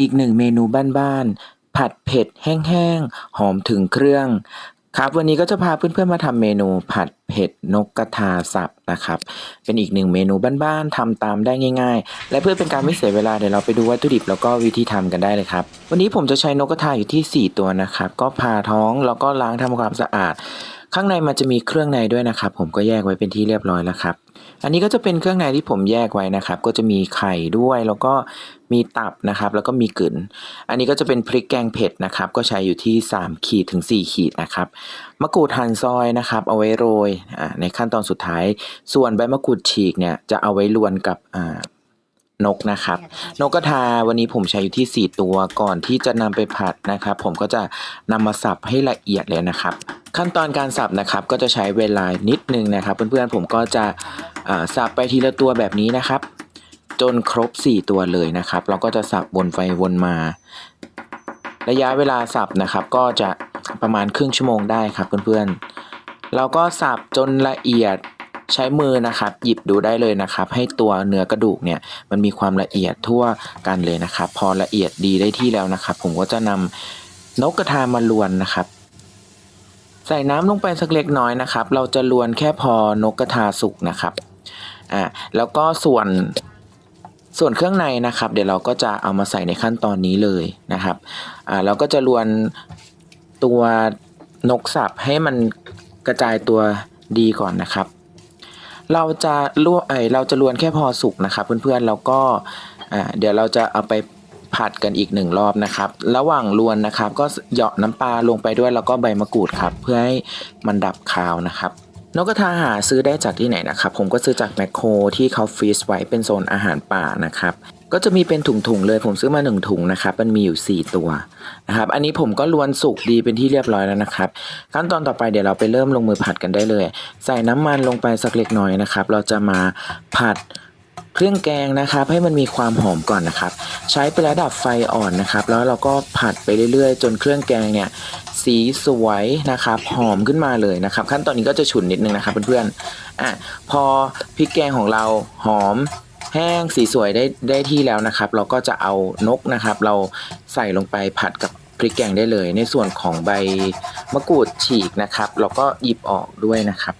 อีกหนึ่งเมนูบ้านๆ ผัดเผ็ดแห้งๆ หอมถึงเครื่อง ครับ วันนี้ก็จะพาเพื่อนๆมาทำเมนูผัดเผ็ดนกกระทาสับนะครับ เป็นอีกหนึ่งเมนูบ้านๆทำตามได้ง่ายๆ และเพื่อเป็นการไม่เสียเวลาเดี๋ยวเราไปดูวัตถุดิบแล้วก็วิธีทำกันได้เลยครับ วันนี้ผมจะใช้นกกระทาอยู่ที่ 4 ตัวนะครับ ก็ผ่าท้องแล้วก็ล้างทำความสะอาด ข้างในมันจะมีเครื่องในด้วยนะครับ ผมก็แยกไว้เป็นที่เรียบร้อยแล้วครับ อันนี้ก็จะเป็นเครื่องในที่ผมแยกไว้นะครับ ก็จะมีไข่ด้วยแล้วก็มีตับนะครับ แล้วก็มีกลืนอันนี้ก็จะเป็นพริกแกงเผ็ดนะครับ ก็ใช้อยู่ที่ 3 ขีดถึง 4 ขีดนะครับมะกรูดหั่นซอยนะครับ เอาไว้โรยอ่าในขั้นตอนสุดท้าย ส่วนใบมะกรูดฉีกเนี่ยจะเอาไว้ลวนกับอ่านกนะครับ นกกระทาวันนี้ผมใช้อยู่ที่ 4 ตัวก่อนที่จะนำไปผัดนะครับ ผมก็จะนำมาสับให้ละเอียดเลยนะครับ ขั้นตอนการสับนะครับก็จะใช้เวลานิดนึงนะครับ เพื่อนๆผมก็จะสับไปทีละตัวแบบนี้นะครับ จนครบ 4 ตัวเลยนะครับ เราก็จะสับวนไปวนมา ระยะเวลาสับนะครับ ก็จะประมาณครึ่งชั่วโมงได้ครับเพื่อนๆ เราก็สับจนละเอียดใช้มือนะครับ หยิบดูได้เลยนะครับ ให้ตัวเนื้อกระดูกเนี่ยมันมีความละเอียดทั่วกันเลยนะครับ พอละเอียดดีได้ที่แล้วนะครับ ผมก็จะนำนกกระทามาลวนนะครับ ใส่น้ำลงไปสักเล็กน้อยนะครับ เราจะลวนแค่พอนกกระทาสุกนะครับอ่าแล้วก็ส่วนส่วนเครื่องในนะครับ เดี๋ยวเราก็จะเอามาใส่ในขั้นตอนนี้เลยนะครับอ่าเราก็จะลวนตัวนกสับให้มันกระจายตัวดีก่อนนะครับ เราจะลวกเอยเราจะลวนแค่พอสุกนะครับ เพื่อนๆแล้วก็อ่าเดี๋ยวเราจะเอาไป ผัดกันอีกหนึ่งรอบนะครับ ระหว่างลวนนะครับ ก็เหยาะน้ำปลาลงไปด้วยแล้วก็ใบมะกรูดครับ เพื่อให้มันดับคาวนะครับนกกระทาหาซื้อได้จากที่ไหนนะครับ ผมก็ซื้อจากแมคโครที่เขาฟรีซไว้เป็นโซนอาหารป่านะครับก็จะมีเป็นถุงๆเลยผมซื้อมาหนึ่งถุงนะครับมันมีอยู่ 4 ตัวนะครับอันนี้ผมก็ลวนสุกดีเป็นที่เรียบร้อยแล้วนะครับ ขั้นตอนต่อไปเดี๋ยวเราไปเริ่มลงมือผัดกันได้เลย ใส่น้ำมันลงไปสักเล็กน้อยนะครับ เราจะมาผัด เครื่องแกงนะครับ ให้มันมีความหอมก่อนนะครับ ใช้เป็นระดับไฟอ่อนนะครับ แล้วเราก็ผัดไปเรื่อยๆ จนเครื่องแกงเนี่ยสีสวยนะครับหอมขึ้นมาเลยนะครับ ขั้นตอนนี้ก็จะฉุนนิดนึงนะครับเพื่อนๆอะพอพริกแกงของเราหอมแห้งสีสวยได้ได้ที่แล้วนะครับ เราก็จะเอานกนะครับ เราใส่ลงไปผัดกับพริกแกงได้เลย ในส่วนของใบมะกรูดฉีกนะครับ เราก็หยิบออกด้วยนะครับ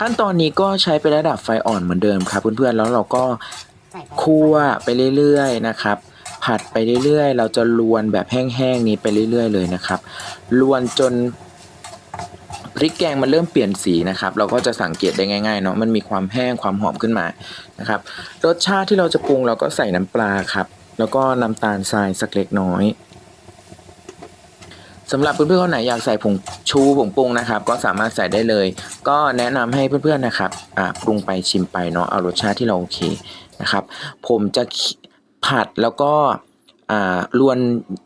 ขั้นตอนนี้ก็ใช้เป็นระดับไฟอ่อนเหมือนเดิมครับเพื่อนๆแล้วเราก็คั่วไปเรื่อยๆนะครับ ผัดไปเรื่อยๆ เราจะลวนแบบแห้งๆนี้ไปเรื่อย ๆ เลยนะครับลวนจนพริกแกงมันเริ่มเปลี่ยนสีนะครับ เราก็จะสังเกตได้ง่ายๆเนาะมันมีความแห้งความหอมขึ้นมานะครับ รสชาติที่เราจะปรุงเราก็ใส่น้ำปลาครับ แล้วก็น้ำตาลทรายสักเล็กน้อย สำหรับเพื่อนๆคนไหนอยากใส่ผงชูผงปรุงนะครับ ก็สามารถใส่ได้เลย ก็แนะนำให้เพื่อนๆนะครับอ่าปรุงไปชิมไปเนาะเอารสชาติที่เราโอเคนะครับ ผมจะผัดแล้วก็อ่าลวน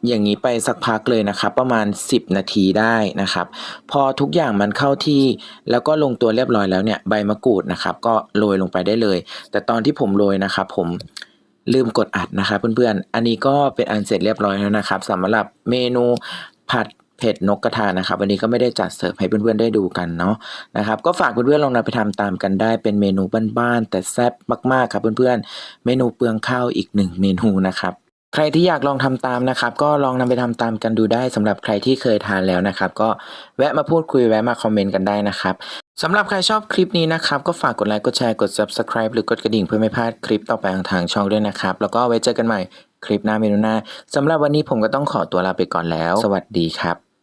อย่างนี้ไปสักพักเลยนะครับ ประมาณ 10 นาทีได้นะครับ พอทุกอย่างมันเข้าที่แล้วก็ลงตัวเรียบร้อยแล้วเนี่ยใบมะกรูดนะครับ ก็โรยลงไปได้เลย แต่ตอนที่ผมโรยนะครับผมลืมกดอัดนะครับเพื่อนๆ อันนี้ก็เป็นอันเสร็จเรียบร้อยแล้วนะครับสำหรับเมนู ผัดเผ็ดนกกระทานะครับ วันนี้ก็ไม่ได้จัดเสิร์ฟให้เพื่อนๆได้ดูกันเนาะนะครับ ก็ฝากเพื่อนๆลองนำไปทำตามกันได้เป็นเมนูบ้านๆแต่แซ่บมากๆครับเพื่อนๆ เมนูเปลืองข้าวอีกหนึ่งเมนูนะครับใครที่อยากลองทำตามนะครับ ก็ลองนำไปทำตามกันดูได้สำหรับใครที่เคยทานแล้วนะครับ ก็แวะมาพูดคุยแวะมาคอมเมนต์กันได้นะครับสำหรับใครชอบคลิปนี้นะครับ ก็ฝากกดไลค์กดแชร์กด subscribe หรือกดกระดิ่งเพื่อไม่พลาดคลิปต่อไปของทางช่องด้วยนะครับ แล้วก็ไว้เจอกันใหม่ คลิปหน้าเมนูหน้าสำหรับวันนี้ผมก็ต้องขอตัวลาไปก่อนแล้ว สวัสดีครับ